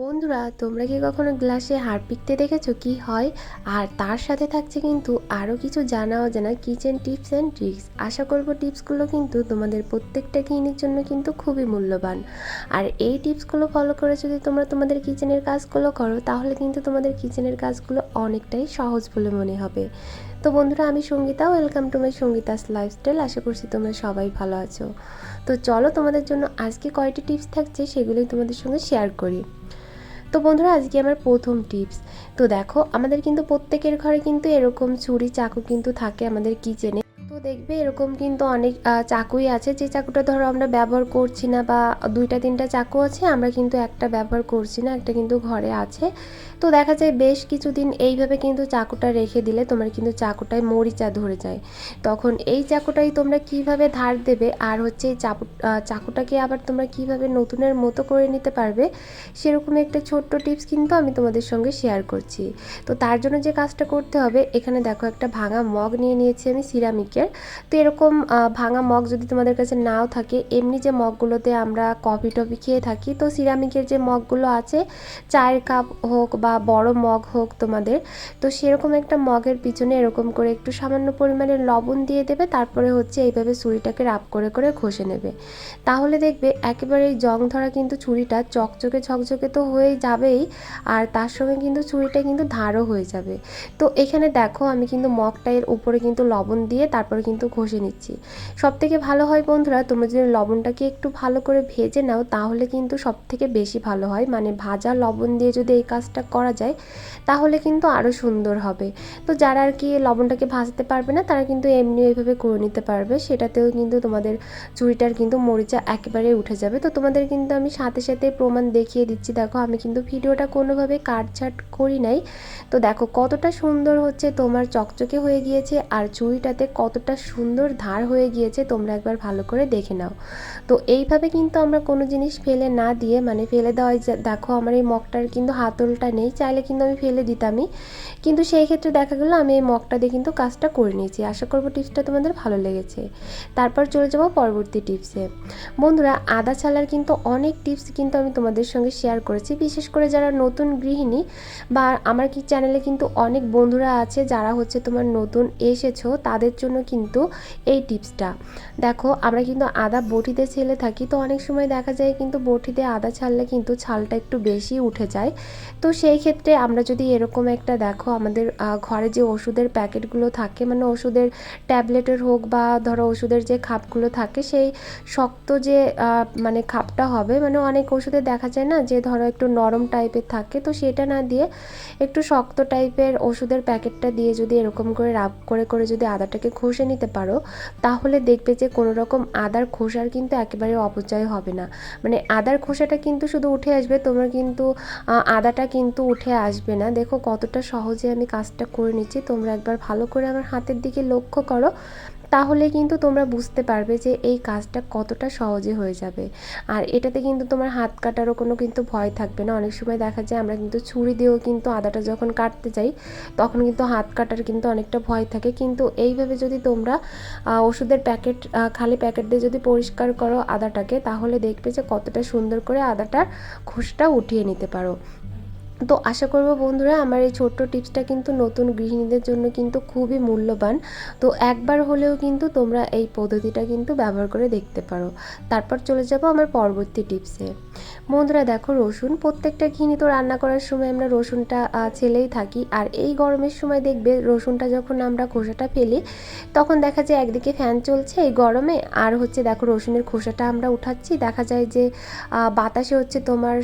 বন্ধুরা, তোমরা কি কখনো গ্লাসে হারপিকতে দেখেছ কি হয়? আর তার সাথে থাকছে কিন্তু আরও কিছু জানা অজানা কিচেন টিপস অ্যান্ড ট্রিক্স। আশা করব টিপসগুলো কিন্তু তোমাদের প্রত্যেকটা গৃহিণীর জন্য কিন্তু খুবই মূল্যবান। আর এই টিপসগুলো ফলো করে যদি তোমরা তোমাদের কিচেনের কাজগুলো করো, তাহলে কিন্তু তোমাদের কিচেনের কাজগুলো অনেকটাই সহজ বলে মনে হবে। তো বন্ধুরা, আমি Sangeeta, welcome to my Sangeeta's lifestyle. আশা করছি তোমরা সবাই ভালো আছো। তো চলো তোমাদের জন্য আজকে কয়টি টিপস থাকছে সেগুলোই তোমাদের সঙ্গে শেয়ার করি। তো বন্ধুরা, আজকে আমার প্রথম টিপস তো দেখো, আমাদের কিন্তু প্রত্যেকের ঘরে কিন্তু এরকম ছুরি, চাকু কিন্তু থাকে আমাদের কিচেনে দেখবে এরকম কিন্তু অনেক চাকুই আছে। যে চাকুটা ধরো আমরা ব্যবহার করছি না বা দুইটা, তিনটা চাকু আছে, আমরা কিন্তু একটা ব্যবহার করছি না, একটা কিন্তু ঘরে আছে। তো দেখা যায় বেশ কিছুদিন এইভাবে কিন্তু চাকুটা রেখে দিলে তোমার কিন্তু চাকুটায় মরিচা ধরে যায়। তখন এই চাকুটাই তোমরা কীভাবে ধার দেবে আর হচ্ছে এই চাপু চাকুটাকে আবার তোমরা কীভাবে নতুনের মতো করে নিতে পারবে সেরকম একটা ছোট্ট টিপস কিন্তু আমি তোমাদের সঙ্গে শেয়ার করছি। তো তার জন্য যে কাজটা করতে হবে, এখানে দেখো একটা ভাঙা মগ নিয়ে নিয়েছি আমি, সিরামিকের। তো এরকম ভাঙা মগ যদি তোমাদের কাছে নাও থাকে, এমনি যে মগগুলোতে আমরা কফি টফি খেয়ে থাকি, তো সিরামিকের যে মগগুলো আছে, চায়ের কাপ হোক বা বড় মগ হোক তোমাদের, তো সেরকম একটা মগের পিছনে এরকম করে একটু সামান্য পরিমাণে লবণ দিয়ে দেবে, তারপরে হচ্ছে এইভাবে ছুরিটাকে রাপ করে করে ঘষে নেবে। তাহলে দেখবে একেবারে এই জং ধরা কিন্তু ছুরিটা চকচকে ঝকঝকে তো হয়ে যাবেই, আর তার সঙ্গে কিন্তু ছুরিটা কিন্তু ধারও হয়ে যাবে। তো এখানে দেখো, আমি কিন্তু মগটাইয়ের উপরে কিন্তু লবণ দিয়ে তারপরে কিন্তু ঘষে নিচ্ছি। সব থেকে ভালো হয় বন্ধুরা, তোমরা যদি লবণটাকে একটু ভালো করে ভেজে নাও, তাহলে কিন্তু সব থেকে বেশি ভালো হয়। মানে ভাজা লবণ দিয়ে যদি এই কাজটা করা যায়, তাহলে কিন্তু আরও সুন্দর হবে। তো যারা আর কি লবণটাকে ভাজতে পারবে না, তারা কিন্তু এমনি এইভাবে করে নিতে পারবে। সেটাতেও কিন্তু তোমাদের চুড়িটার কিন্তু মরিচা একেবারে উঠে যাবে। তো তোমাদের কিন্তু আমি সাথে সাথে প্রমাণ দেখিয়ে দিচ্ছি। দেখো, আমি কিন্তু ভিডিওটা কোনোভাবে কাটছাট করি নাই। তো দেখো, কতটা সুন্দর হচ্ছে তোমার চকচকে হয়ে গিয়েছে, আর চুড়িটাতে কতটা সুন্দর ধার হয়ে গিয়েছে, তোমরা একবার ভালো করে দেখে নাও। তো এইভাবে কিন্তু আমরা কোনো জিনিস ফেলে না দিয়ে মানে ফেলে দেওয়াই যা- দেখো আমার এই মগটার কিন্তু হাতলটা নেই, চাইলে কিন্তু আমি ফেলে দিতামই। কিন্তু সেই ক্ষেত্রে দেখা গেলো আমি এই মগটা দিয়ে কিন্তু কাজটা করে নিয়েছি। আশা করব টিপসটা তোমাদের ভালো লেগেছে। তারপর চলে যাব পরবর্তী টিপসে। বন্ধুরা, আদা ছালার কিন্তু অনেক টিপস কিন্তু আমি তোমাদের সঙ্গে শেয়ার করেছি। বিশেষ করে যারা নতুন গৃহিণী বা আমার কি চ্যানেলে কিন্তু অনেক বন্ধুরা আছে, যারা হচ্ছে তোমার নতুন এসেছ, তাদের জন্য কিন্তু এই টিপসটা। দেখো, আমরা কিন্তু আদা বটিতে ছেলে থাকি, তো অনেক সময় দেখা যায় কিন্তু বটিতে আদা ছাড়লে কিন্তু ছালটা একটু বেশি উঠে যায়। তো সেই ক্ষেত্রে আমরা যদি এরকম একটা দেখো, আমাদের ঘরে যে ওষুধের প্যাকেটগুলো থাকে মানে ওষুধের ট্যাবলেটের হোক বা ধরো ওষুধের যে খাপগুলো থাকে, সেই শক্ত যে মানে খাপটা হবে মানে অনেক ওষুধে দেখা যায় না যে ধরো একটু নরম টাইপের থাকে, তো সেটা না দিয়ে একটু শক্ত টাইপের ওষুধের প্যাকেটটা দিয়ে যদি এরকম করে রাব, করে করে যদি আদাটাকে ঘষে নিতে পারো, তাহলে দেখবে যে কোনো রকম আদার খোসার কিন্তু একেবারে অপচয় হবে না। মানে আদার খোসাটা কিন্তু শুধু উঠে আসবে, তোমরা কিন্তু আদাটা কিন্তু উঠে আসবে না। দেখো কতটা সহজে আমি কাজটা করে নিচ্ছি। তোমরা একবার ভালো করে আমার হাতের দিকে লক্ষ্য করো। তাহলে কিন্তু তোমরা বুঝতে পারবে যে এই কাজটা কতটা সহজে হয়ে যাবে। আর এটাতে কিন্তু তোমার হাত কাটারও কোনো কিন্তু ভয় থাকবে না। অনেক সময় দেখা যায় আমরা কিন্তু ছুরি দিয়েও কিন্তু আদাটা যখন কাটতে যাই, তখন কিন্তু হাত কাটার কিন্তু অনেকটা ভয় থাকে। কিন্তু এইভাবে যদি তোমরা ওষুধের প্যাকেট খালি প্যাকেট দিয়ে যদি পরিষ্কার করো আদাটাকে, তাহলে দেখবে যে কতটা সুন্দর করে আদাটার খোসটা উঠিয়ে নিতে পারো। তো আশা করব বন্ধুরা আমার এই ছোট্ট টিপসটা কিন্তু নতুন গৃহিণীদের জন্য কিন্তু খুবই মূল্যবান। তো একবার হলেও কিন্তু তোমরা এই পদ্ধতিটা কিন্তু ব্যবহার করে দেখতে পারো। তারপর চলে যাব আমার পরবর্তী টিপসে। বন্ধুরা দেখো, রসুন প্রত্যেকটা ঘিনি তো রান্না করার সময় আমরা রসুনটা ছেলেই থাকি। আর এই গরমের সময় দেখবে রসুনটা যখন আমরা খোসাটা ফেলি, তখন দেখা যায় একদিকে ফ্যান চলছে এই গরমে, আর হচ্ছে দেখো রসুনের খোসাটা আমরা উঠাচ্ছি। দেখা যায় যে বাতাসে হচ্ছে তোমার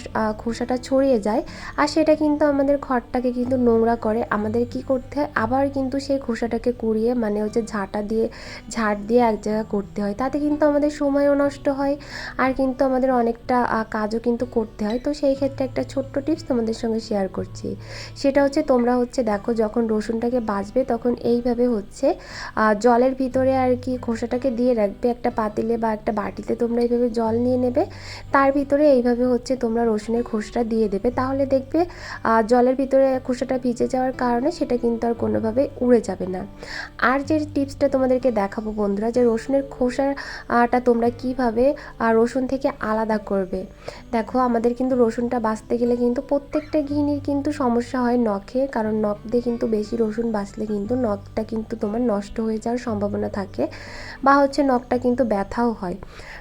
খোসাটা ছড়িয়ে যায়। আর সেটা কিন্তু আমাদের ঘরটাকে কিন্তু নোংরা করে। আমাদের কি করতে হয়? আবার কিন্তু সেই খোসাটাকে কুড়িয়ে মানে হচ্ছে ঝাঁটা দিয়ে ঝাড় দিয়ে এক জায়গায় করতে হয়। তাতে কিন্তু আমাদের সময়ও নষ্ট হয়। আর কিন্তু আমাদের অনেকটা কাজও কিন্তু করতে হয়। তো সেই ক্ষেত্রে একটা ছোট্ট টিপস তোমাদের সঙ্গে শেয়ার করছি। সেটা হচ্ছে তোমরা হচ্ছে দেখো যখন রসুনটাকে বাজবে তখন এইভাবে হচ্ছে জলের ভিতরে আর কি খোসাটাকে দিয়ে রাখবে একটা পাতিলে বা একটা বাটিতে তোমরা এইভাবে জল নিয়ে নেবে। তার ভিতরে এইভাবে হচ্ছে তোমরা রসুনের খোসটা দিয়ে দেবে। তাহলে দেখবে জলের ভিতরে খোসাটা ভিজে যাওয়ার কারণে সেটা কিন্তু আর কোনোভাবে উড়ে যাবে না। আর যে টিপসটা তোমাদেরকে দেখাবো বন্ধুরা, যে রসুনের খোসাটা তোমরা কীভাবে রসুন থেকে আলাদা করবে। দেখো, আমাদের কিন্তু রসুনটা বাছতে গেলে কিন্তু প্রত্যেকটা গৃহিণীর কিন্তু সমস্যা হয় নখে, কারণ নখ দিয়ে কিন্তু বেশি রসুন বাছলে কিন্তু নখটা কিন্তু তোমার নষ্ট হয়ে যাওয়ার সম্ভাবনা থাকে বা হচ্ছে নখটা কিন্তু ব্যথাও হয়।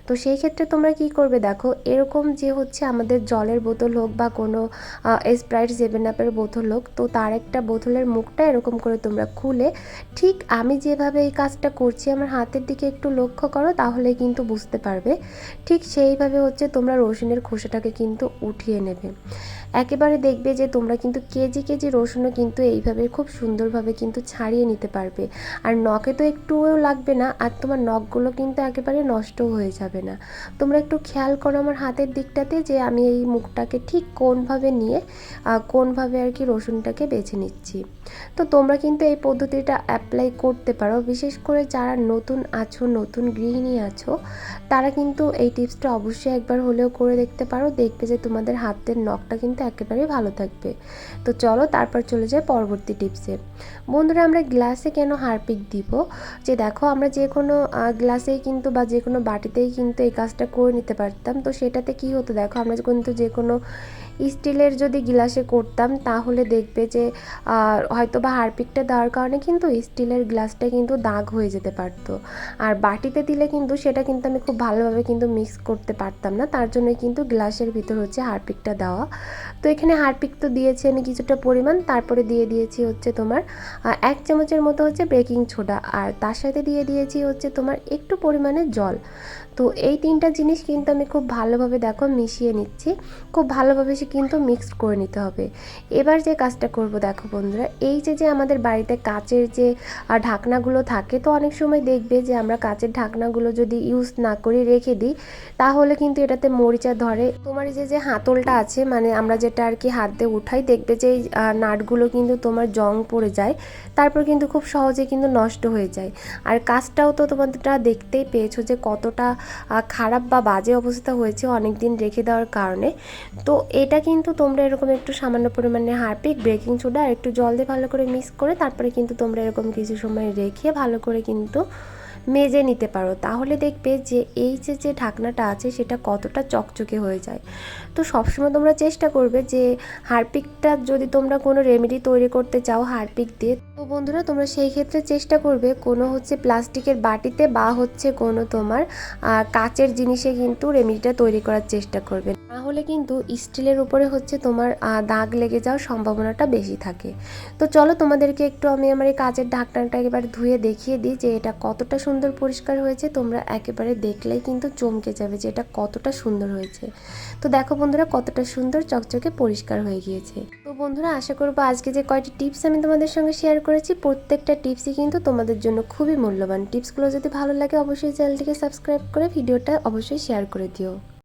তো সেই ক্ষেত্রে তোমরা কি করবে দেখো, এরকম যে হচ্ছে আমাদের জলের বোতল হোক বা কোনো স্প্রাইট সেভেন আপের বোতল হোক, তো তার একটা বোতলের মুখটা এরকম করে তোমরা খুলে, ঠিক আমি যেভাবে এই কাজটা করছি, আমার হাতের দিকে একটু লক্ষ্য করো, তাহলে কিন্তু বুঝতে পারবে। ঠিক সেইভাবে হচ্ছে তোমরা রসুনের খোসাটাকে কিন্তু উঠিয়ে নেবে। একেবারে দেখবে যে তোমরা কিন্তু কেজি কেজি রসুনও কিন্তু এইভাবে খুব সুন্দরভাবে কিন্তু ছাড়িয়ে নিতে পারবে। আর নখে তো একটুও লাগবে না, আর তোমার নখগুলো কিন্তু একেবারে নষ্টও হয়ে যাবে না। তোমরা একটু খেয়াল করো আমার হাতের দিকটাতে যে আমি এই মুখটাকে ঠিক কোনভাবে নিয়ে কোনভাবে আর কি রসুনটাকে বেছে নিচ্ছি। তো তোমরা কিন্তু এই পদ্ধতিটা অ্যাপ্লাই করতে পারো। বিশেষ করে যারা নতুন আছো, নতুন গৃহিণী আছো, তারা কিন্তু এই টিপসটা অবশ্যই একবার হলেও করে দেখতে পারো। দেখবে যে তোমাদের হাতের নখটা কিন্তু একেবারেই ভালো থাকবে। তো চলো তারপর চলে যাই পরবর্তী টিপসে বন্ধুরা, আমরা গ্লাসে কেন হারপিক দিব? যে দেখো, আমরা যে কোনো গ্লাসেই কিন্তু বা যে কোনো বাটিতেই কিন্তু এই কাজটা করে নিতে পারতাম। তো সেটাতে কি হতো দেখো, আমরা কিন্তু যে কোনো স্টিলের যদি গ্লাসে করতাম, তাহলে দেখবে যে হয়তো বা হারপিকটা দেওয়ার কারণে কিন্তু স্টিলের গ্লাসটা কিন্তু দাগ হয়ে যেতে পারতো। আর বাটিতে দিলে কিন্তু সেটা কিন্তু আমি খুব ভালোভাবে কিন্তু মিক্স করতে পারতাম না। তার জন্যই কিন্তু গ্লাসের ভিতর হচ্ছে হারপিকটা দেওয়া। তো এখানে হারপিক তো দিয়েছি আমি কিছুটা পরিমাণ, তারপরে দিয়ে দিয়েছি হচ্ছে তোমার এক চামচের মতো হচ্ছে বেকিং সোডা, আর তার সাথে দিয়ে দিয়েছি হচ্ছে তোমার একটু পরিমাণে জল। তো এই তিনটা জিনিস কিন্তু আমি খুব ভালোভাবে দেখো মিশিয়ে নিচ্ছি, খুব ভালোভাবে সে কিন্তু মিক্সড করে নিতে হবে। এবার যে কাজটা করব দেখো বন্ধুরা, এই যে যে আমাদের বাড়িতে কাচের যে ঢাকনাগুলো থাকে, তো অনেক সময় দেখবে যে আমরা কাচের ঢাকনাগুলো যদি ইউজ না করে রেখে দিই, তাহলে কিন্তু এটাতে মরিচা ধরে। তোমার যে যে হাতলটা আছে মানে আমরা যেটা আর কি হাত দিয়ে উঠাই, দেখবে যে এই নাটগুলো কিন্তু তোমার জং পড়ে যায়, তারপর কিন্তু খুব সহজে কিন্তু নষ্ট হয়ে যায়। আর কাজটাও তো তোমাদেরটা দেখতেই পেয়েছ যে কতটা খারাপ বা বাজে অবস্থা হয়েছে অনেক দিন রেখে দেওয়ার কারণে। তো এটা কিন্তু তোমরা এরকম একটু সামান্য পরিমাণে হারপিক, বেকিং সোডা আর একটু জল দিয়ে ভালো করে মিক্স করে তারপরে কিন্তু তোমরা এরকম কিছু সময় রেখে ভালো করে কিন্তু মেজে নিতে পারো। তাহলে দেখবে যে এই যে যে ঢাকনাটা আছে সেটা কতটা চকচকে হয়ে যায়। তো সবসময় তোমরা চেষ্টা করবে যে হারপিকটা যদি তোমরা কোনো রেমেডি তৈরি করতে চাও হারপিক দিয়ে তো বন্ধুরা, তোমরা সেই ক্ষেত্রে চেষ্টা করবে, কোনো হচ্ছে প্লাস্টিকের বাটিতে বা হচ্ছে কোনো তোমার কাচের জিনিসে কিন্তু রেমিডিটা তৈরি করার চেষ্টা করবে। না হলে কিন্তু স্টিলের উপরে হচ্ছে তোমার দাগ লেগে যাওয়ার সম্ভাবনাটা বেশি থাকে। তো চলো তোমাদেরকে একটু আমি আমার এই কাচের ঢাকনাটা একেবারে ধুয়ে দেখিয়ে দিই যে এটা কতটা সুন্দর পরিষ্কার হয়েছে। তোমরা একেবারে দেখলেই কিন্তু চমকে যাবে যে এটা কতটা সুন্দর হয়েছে। তো দেখো বন্ধুরা, কতটা সুন্দর, চকচকে পরিষ্কার হয়ে গিয়েছে। তো বন্ধুরা, আশা করব আজকে যে কয়টি টিপস আমি তোমাদের সঙ্গে শেয়ার করেছি, প্রত্যেকটা টিপসই কিন্তু তোমাদের জন্য খুবই মূল্যবান। টিপসগুলো যদি ভালো লাগে, অবশ্যই চ্যানেলটিকে সাবস্ক্রাইব করে ভিডিওটা অবশ্যই শেয়ার করে দিও।